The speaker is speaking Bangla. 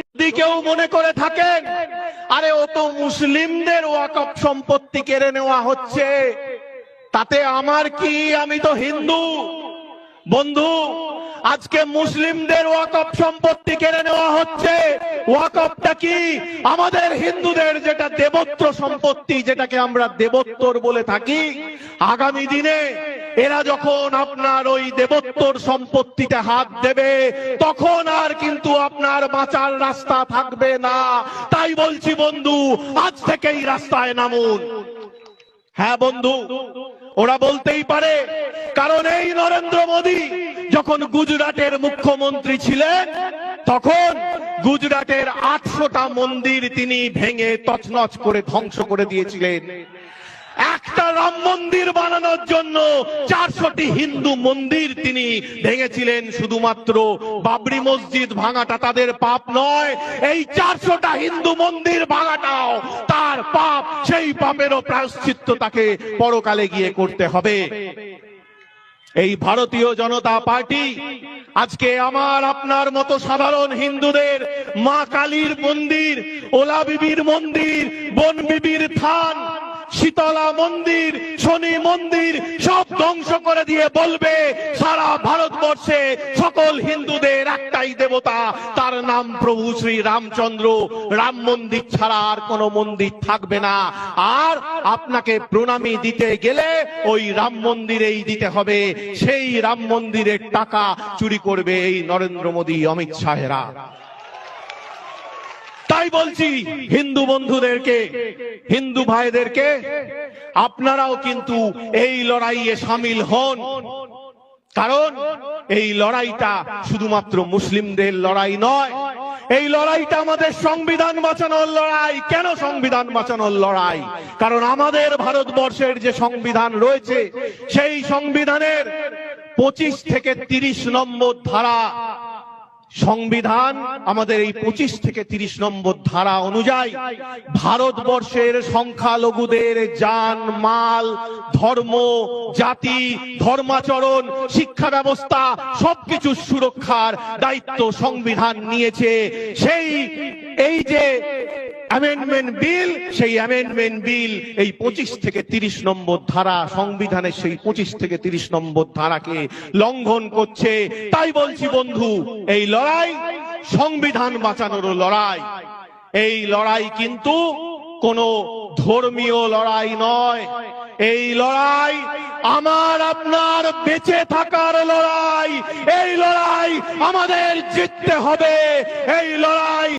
যদি কেউ মনে করে থাকেন, আরে ও তো মুসলিমদের ওয়াকফ সম্পত্তি কেড়ে নেওয়া হচ্ছে। তাতে আমার কি? আমি তো হিন্দু। বন্ধু, আজকে মুসলিমদের ওয়াকফ সম্পত্তি কেড়ে নেওয়া হচ্ছে। ওয়াকফটা কি? আমাদের হিন্দুদের যেটা দেবত্র সম্পত্তি, যেটাকে আমরা দেবত্তর বলে থাকি, আগামী দিনে এরা যখন আপনার ওই দেবত্তর সম্পত্তিতে হাত দেবে, তখন আর কিন্তু আপনার বাঁচার রাস্তা থাকবে না। তাই বলছি বন্ধু, আজ থেকেই রাস্তায় নামুন। হ্যাঁ বন্ধু, ওরা বলতেই পারে, কারণ এই নরেন্দ্র মোদী যখন গুজরাটের মুখ্যমন্ত্রী ছিলেন, তখন গুজরাটের আটশোটা মন্দির তিনি ভেঙে তছনছ করে ধ্বংস করে দিয়েছিলেন। একটা রাম মন্দির বানানোর জন্য চারশোটি হিন্দু মন্দির তিনি ভেঙেছিলেন। শুধুমাত্র বাবরি মসজিদ ভাঙাটা তাদের পাপ নয়, এই চারশোটা হিন্দু মন্দির ভাঙাটাও তার পাপ। সেই পাপেরও প্রায়শ্চিত্ত তাকে পরকালে গিয়ে করতে হবে। এই ভারতীয় জনতা পার্টি আজকে আমার, আপনার মতো সাধারণ হিন্দুদের, মা কালীর মন্দির, ওলা বিবির মন্দির, বন বিবির থান শীতলা মন্দির, শনি মন্দির সব ধ্বংস করে দিয়ে বলবে, সারা ভারতবর্ষে সকল হিন্দুদের একটাই দেবতা, তার নাম প্রভু শ্রী রামচন্দ্র। রাম মন্দির ছাড়া আর কোনো মন্দির থাকবে না। আর আপনাকে প্রণামী দিতে গেলে ওই রাম মন্দিরেই দিতে হবে। সেই রাম মন্দিরের টাকা চুরি করবে এই নরেন্দ্র মোদী, অমিত শাহেরা। তাই বলছি, হিন্দু বন্ধুদেরকে, হিন্দু ভাইদেরকে, আপনারাও কিন্তু এই লড়াইয়ে সামিল হন। কারণ এই লড়াইটা শুধুমাত্র মুসলিমদের লড়াই নয়, এই লড়াইটা আমাদের সংবিধান বাঁচানোর লড়াই। কেন সংবিধান বাঁচানোর লড়াই? কারণ আমাদের ভারতবর্ষের যে সংবিধান রয়েছে, সেই সংবিধানের পঁচিশ থেকে তিরিশ নম্বর ধারা সংবিধান আমাদের এই পঁচিশ থেকে তিরিশ নম্বর ধারা অনুযায়ী, ভারতবর্ষের সংখ্যালঘুদের যান, মাল, ধর্ম, জাতি, ধর্মাচরণ, শিক্ষা ব্যবস্থা, সবকিছু সুরক্ষার দায়িত্ব সংবিধান নিয়েছে। সেই, এই যে অ্যামেন্ডমেন্ট বিল সেই অ্যামেন্ডমেন্ট বিল এই পঁচিশ থেকে তিরিশ নম্বর ধারা, সংবিধানের সেই পঁচিশ থেকে তিরিশ নম্বর ধারাকে লঙ্ঘন করছে। তাই বলছি বন্ধু, এই লড়াই সংবিধান বাঁচানোর লড়াই। এই লড়াই কিন্তু কোনো ধর্মীয় লড়াই নয়। এই লড়াই আমার, আপনার বেঁচে থাকার লড়াই। এই লড়াই আমাদের জিততে হবে। এই লড়াই